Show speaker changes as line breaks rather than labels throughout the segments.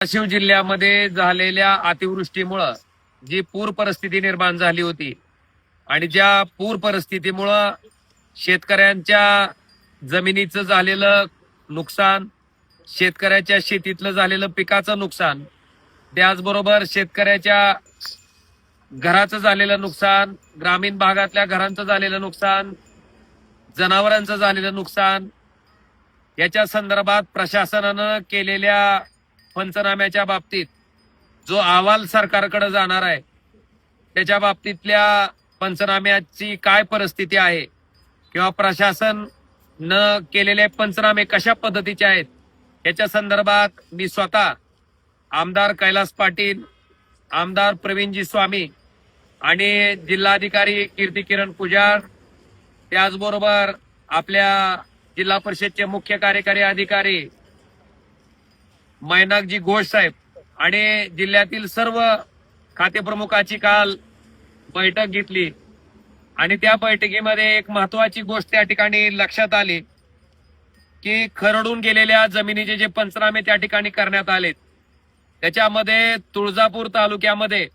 धाराशिव जिल्ह्यामध्ये झालेल्या अतिवृष्टीमुळं जी पूर परिस्थिती निर्माण झाली होती आणि ज्या पूर परिस्थितीमुळं शेतकऱ्यांच्या जमिनीचं झालेलं नुकसान शेतकऱ्याच्या शेतीतलं झालेलं पिकाचं नुकसान त्याचबरोबर शेतकऱ्याच्या घराचं झालेलं नुकसान ग्रामीण भागातल्या घरांचं झालेलं नुकसान जनावरांचं झालेलं नुकसान याच्या संदर्भात प्रशासनानं केलेल्या पंचनाम्याच्या बाबतीत जो अहवाल सरकारकडे जाणार आहे त्याच्या बाबतीतल्या पंचनाम्याची काय परिस्थिती आहे किंवा प्रशासन न केलेले पंचनामे कशा पद्धतीचे आहेत याच्या संदर्भात मी स्वतः आमदार कैलास पाटील आमदार प्रवीणजी स्वामी आणि जिल्हाधिकारी कीर्ती किरण पुजार त्याचबरोबर आपल्या जिल्हा परिषदचे मुख्य कार्यकारी अधिकारी मैनाकजी घोष साहेब आणि जिल्ह्यातील सर्व खातेप्रमुखाची काल बैठक घेतली. आणि त्या बैठकीमध्ये एक महत्वाची गोष्ट त्या ठिकाणी लक्षात आली की खरडून गेलेल्या जमिनीचे जे पंचनामे त्या ठिकाणी करण्यात आलेत त्याच्यामध्ये तुळजापूर तालुक्यामध्ये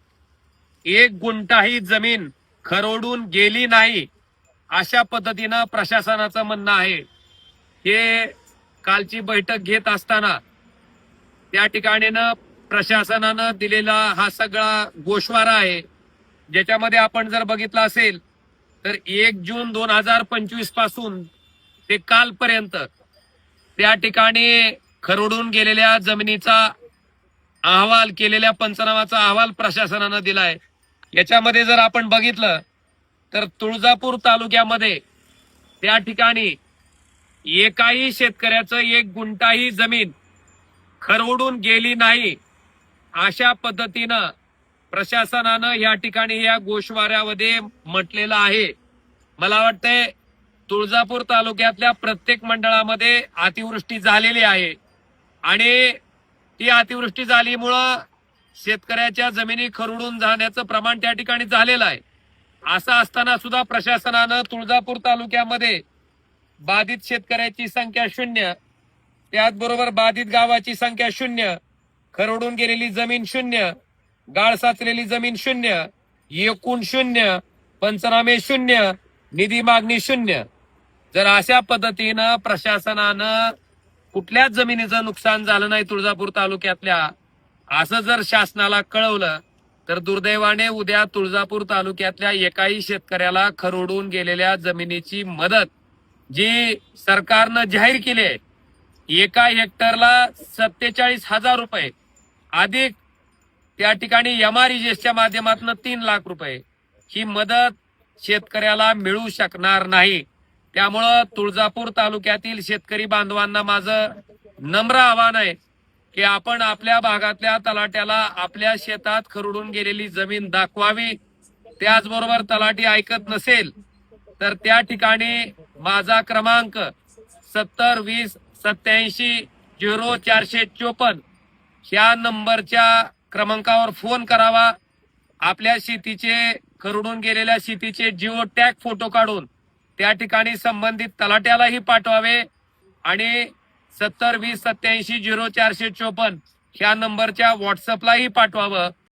एक गुंठाही जमीन खरडून गेली नाही अशा पद्धतीनं प्रशासनाचं म्हणणं आहे. हे कालची बैठक घेत असताना त्या ठिकाणीनं प्रशासनानं दिलेला हा सगळा गोषवारा आहे. ज्याच्यामध्ये आपण जर बघितलं असेल तर एक जून दोन हजार पंचवीसपासून ते कालपर्यंत त्या ठिकाणी खरडून गेलेल्या जमिनीचा अहवाल केलेल्या पंचनामाचा अहवाल प्रशासनानं दिलाय. याच्यामध्ये जर आपण बघितलं तर तुळजापूर तालुक्यामध्ये त्या ठिकाणी एकाही शेतकऱ्याचं एक गुंटाही जमीन खरवडून गेली नाही. अशा पद्धतीनं प्रशासनानं या ठिकाणी या गोशवाऱ्यामध्ये म्हटलेलं आहे. मला वाटतंय तुळजापूर तालुक्यातल्या प्रत्येक मंडळामध्ये अतिवृष्टी झालेली आहे. आणि ती अतिवृष्टी झालीमुळं शेतकऱ्याच्या जमिनी खरडून जाण्याचं प्रमाण त्या ठिकाणी झालेलं आहे. असं असताना सुद्धा प्रशासनानं तुळजापूर तालुक्यामध्ये बाधित शेतकऱ्याची संख्या शून्य त्याचबरोबर बाधित गावाची संख्या शून्य खरडून गेलेली जमीन शून्य गाळ साचलेली जमीन शून्य एकूण शून्य पंचनामे शून्य निधी मागणी शून्य. जर अशा पद्धतीनं प्रशासनानं कुठल्याच जमिनीचं नुकसान झालं नाही तुळजापूर तालुक्यातल्या असं जर शासनाला कळवलं तर दुर्दैवाने उद्या तुळजापूर तालुक्यातल्या एकाही शेतकऱ्याला खरोडून गेलेल्या जमिनीची मदत जी सरकारनं जाहीर केली आहे एका हेक्टरला सत्तेचाळीस हजार रुपये. अधिक त्या ठिकाणी एमआरईजेसच्या माध्यमातून तीन लाख रुपये. ही मदत शेतकऱ्याला मिळू शकणार नाही. त्यामुळं तुळजापूर तालुक्यातील शेतकरी बांधवांना माझं नम्र आव्हान आहे की आपण आपल्या भागातल्या तलाट्याला आपल्या शेतात खरडून गेलेली जमीन दाखवावी. त्याचबरोबर तलाठी ऐकत नसेल तर त्या ठिकाणी माझा क्रमांक सत्तर वीस सत्याऐंशी झिरो चारशे चोपन्न ह्या नंबरच्या क्रमांकावर फोन करावा. आपल्या शेतीचे खरडून गेलेल्या शेतीचे जिओ टॅग फोटो काढून त्या ठिकाणी संबंधित तलाट्यालाही पाठवावे. आणि सत्तर वीस सत्याऐंशी झिरो चारशे चोपन्न ह्या नंबरच्या व्हॉट्सअपलाही पाठवावं.